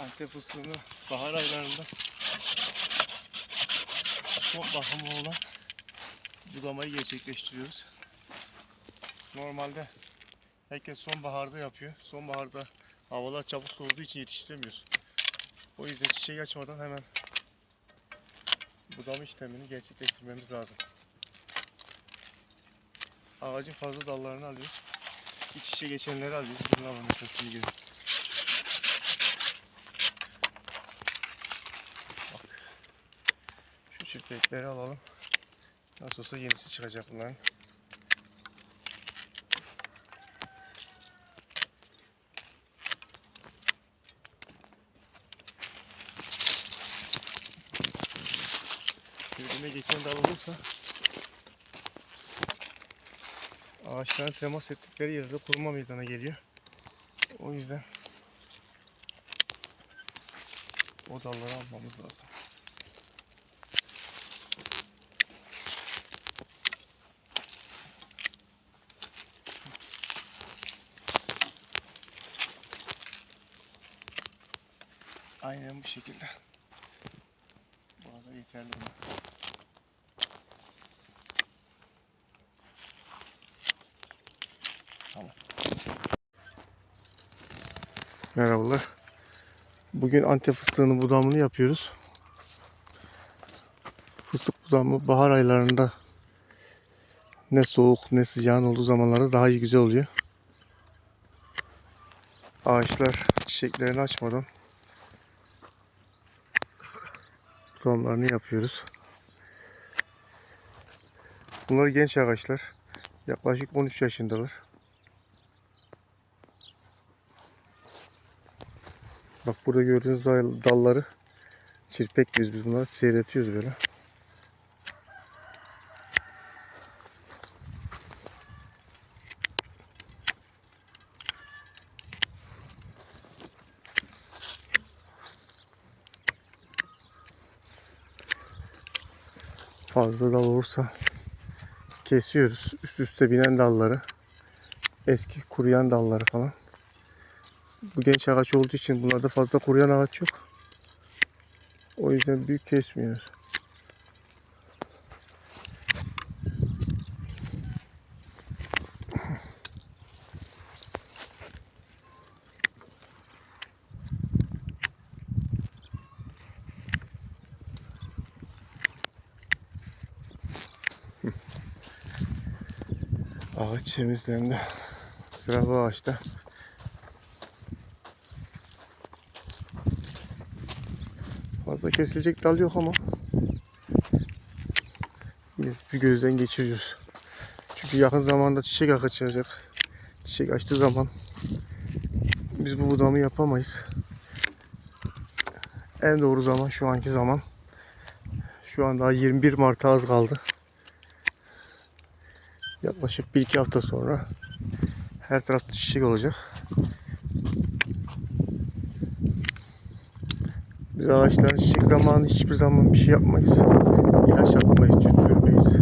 Antep fıstığını bahar aylarında son bakımı olan budamayı gerçekleştiriyoruz. Normalde herkes sonbaharda yapıyor. Sonbaharda havalar çabuk soğuduğu için yetiştiremiyoruz. O yüzden çiçek açmadan hemen budama işlemini gerçekleştirmemiz lazım. Ağacın fazla dallarını alıyoruz. İç içe geçenleri alıyoruz. Bunu alalım mesela şimdi gelin. Bak. Çiftlikleri alalım. Nasıl olsa yenisi çıkacak bunların. Birbirine geçen dal olursa ağaçların temas ettikleri yerde kuruma meydana geliyor. O yüzden o dalları almamız lazım. Aynen bu şekilde. Bu kadar yeterli buna. Tamam. Merhabalar. Bugün Antep fıstığının budamını yapıyoruz. Fıstık budamı bahar aylarında ne soğuk ne sıcağın olduğu zamanlarda daha iyi güzel oluyor. Ağaçlar çiçeklerini açmadan budamlarını yapıyoruz. Bunlar genç ağaçlar. Yaklaşık 13 yaşındalar. Bak burada gördüğünüz dal- dalları çirpek diyoruz biz bunları seyretiyoruz böyle. Fazla dal olursa kesiyoruz. Üst üste binen dalları, eski kuruyan dalları falan. Bu genç ağaç olduğu için bunlarda fazla kuruyan ağaç yok. O yüzden büyük kesmiyoruz. Ağaç temizlendi. Sıra bu ağaçta. Fazla kesilecek dal yok ama yine bir gözden geçiriyoruz. Çünkü yakın zamanda çiçek açacak. Çiçek açtığı zaman biz bu budamı yapamayız. En doğru zaman şu anki zaman. Şu an daha 21 Mart'a az kaldı. Yaklaşık 1-2 hafta sonra her tarafta çiçek olacak. Biz ağaçların çiçek zamanı hiçbir zaman bir şey yapmayız. İlaç atmayız, tüt sürmeyiz.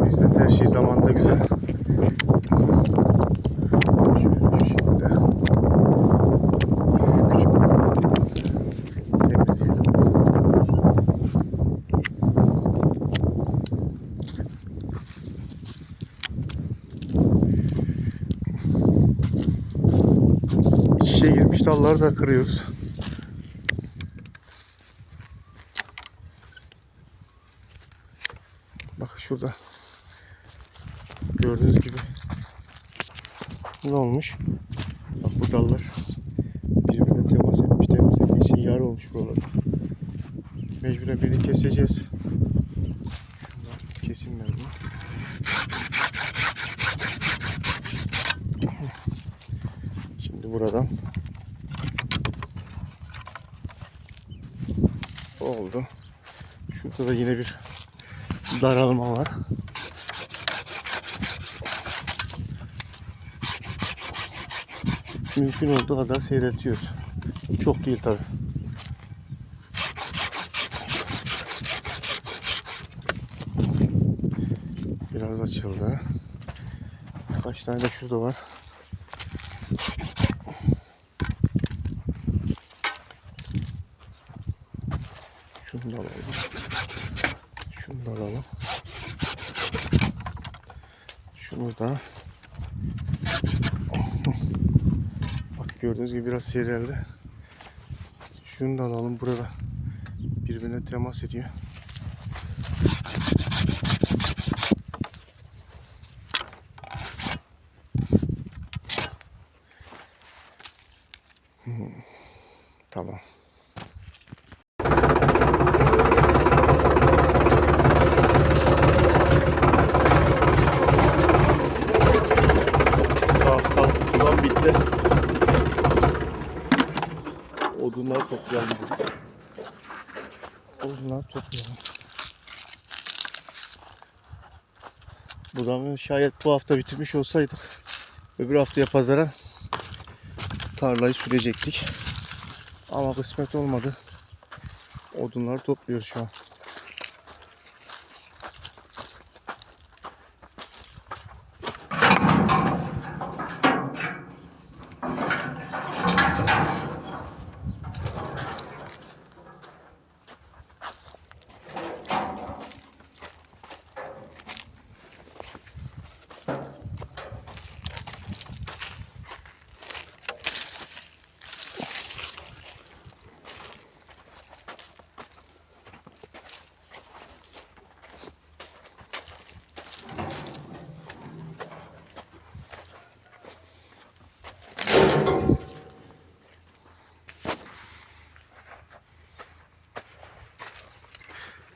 O yüzden her şey zamanında güzel. Şöyle şu şekilde. Şu küçük dallarla temizleyelim. İç içe girmiş dalları da kırıyoruz. Bak şurada. Gördüğünüz gibi. Ne olmuş? Bak bu dallar birbirine temas etmiş. Temas ettiği için yara olmuş buralar. Mecburen birini keseceğiz. Şundan kesim ver bunu. Buradan oldu. Şurada da yine bir daralma var. Mümkün olduğu kadar seyreltiyoruz. Çok değil tabi. Biraz açıldı. Kaç tane de şurada var. Şunu da alalım. Şunu da alalım. Şunu da. Bak gördüğünüz gibi biraz seyreldi. Şunu da alalım burada. Birbirine temas ediyor. Hmm, Tamam. Odunları toplayalım. Odunları toplayalım. Buradan şayet bu hafta bitirmiş olsaydık öbür haftaya pazara tarlayı sürecektik. Ama kısmet olmadı. Odunları topluyoruz şu an.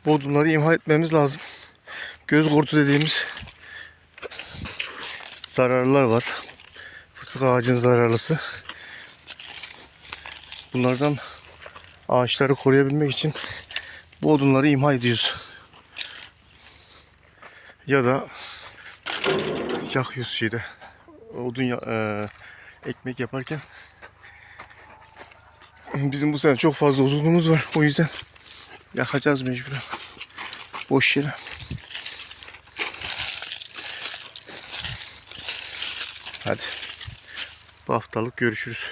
Bu odunları imha etmemiz lazım. Göz kurtu dediğimiz zararlılar var. Fıstık ağacın zararlısı. Bunlardan ağaçları koruyabilmek için bu imha ediyoruz. Ya da yakıyoruz şeyde. Odun ya, eee, ekmek yaparken bizim bu sene çok fazla odunumuz var. O yüzden yakacağız mecburen. Boş yere. Hadi. Bu haftalık görüşürüz.